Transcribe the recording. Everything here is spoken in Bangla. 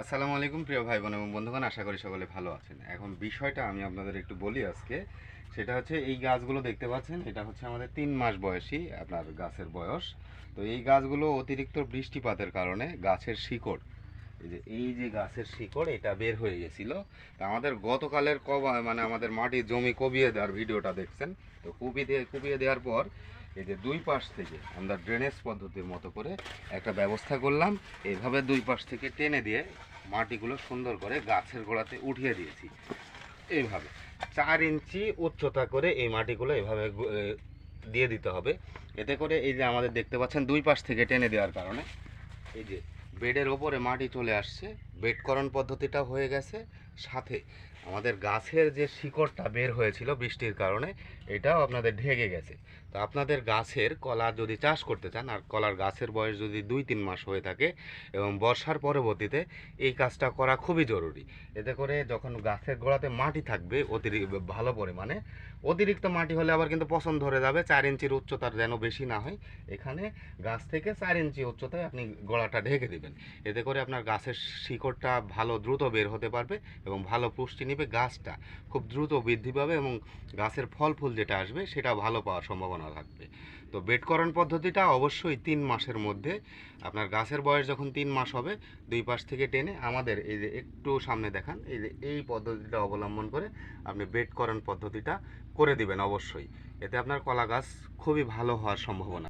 আসসালামু আলাইকুম প্রিয় ভাই বোন এবং বন্ধুগণ, আশা করি সকলে ভালো আছেন। এখন বিষয়টা আমি আপনাদের একটু বলি আজকে। সেটা হচ্ছে এই গাছগুলো দেখতে পাচ্ছেন, এটা হচ্ছে আমাদের তিন মাস বয়সী আপনার গাছের বয়স। তো এই গাছগুলো অতিরিক্ত বৃষ্টিপাতের কারণে গাছের শিকড় এই যে এই যে গাছের শিকড়, এটা বের হয়ে গেছিল। তা আমাদের গতকালের কবা মানে আমাদের মাটির জমি কবিয়ে দেওয়ার ভিডিওটা দেখছেন। তো কুপি দিয়ে, কুপিয়ে দেওয়ার পর এই যে দুই পাশ থেকে আমরা ড্রেনেজ পদ্ধতির মতো করে একটা ব্যবস্থা করলাম। এইভাবে দুই পাশ থেকে টেনে দিয়ে মাটিগুলো সুন্দর করে গাছের গোড়াতে উঠিয়ে দিয়েছি। এইভাবে চার ইঞ্চি উচ্চতা করে এই মাটিগুলো এভাবে দিয়ে দিতে হবে। এতে করে এই যে আমাদের দেখতে পাচ্ছেন দুই পাশ থেকে টেনে দেওয়ার কারণে। এই যে বেডের ওপরে মাটি চলে আসছে। বেডকরণ পদ্ধতিটা হয়ে গেছে। সাথে আমাদের গাছের যে শিকড়টা বের হয়েছিল বৃষ্টির কারণে, এটাও আপনাদের ঢেকে গেছে। তো আপনাদের গাছের কলা যদি চাষ করতে চান, আর কলার গাছের বয়স যদি দুই তিন মাস হয়ে থাকে এবং বর্ষার পরবর্তীতে এই কাজটা করা খুবই জরুরি। এতে করে যখন গাছের গোড়াতে মাটি থাকবে, অতিরিক্ত ভালো পরিমাণে, অতিরিক্ত মাটি হলে আবার কিন্তু পছন্দ ধরে যাবে, চার ইঞ্চির উচ্চতার যেন বেশি না হয়। এখানে গাছ থেকে চার ইঞ্চি উচ্চতায় আপনি গোড়াটা ঢেকে দিবেন। এতে করে আপনার গাছের শিকড়টা ভালো দ্রুত বের হতে পারবে এবং ভালো পুষ্টি নেবে গাছটা। খুব দ্রুত বৃদ্ধি পাবে এবং গাছের ফল ফুল যেটা আসবে সেটা ভালো পাওয়ার সম্ভাবনা থাকবে। তো বেডকরণ পদ্ধতিটা অবশ্যই তিন মাসের মধ্যে। আপনার গাছের বয়স যখন তিন মাস হবে, দুই পাশ থেকে টেনে আমাদের এই যে একটু সামনে দেখান, এই যে এই পদ্ধতিটা অবলম্বন করে আপনি বেডকরণ পদ্ধতিটা করে দিবেন অবশ্যই। এতে আপনার কলা গাছ খুবই ভালো হওয়ার সম্ভাবনা।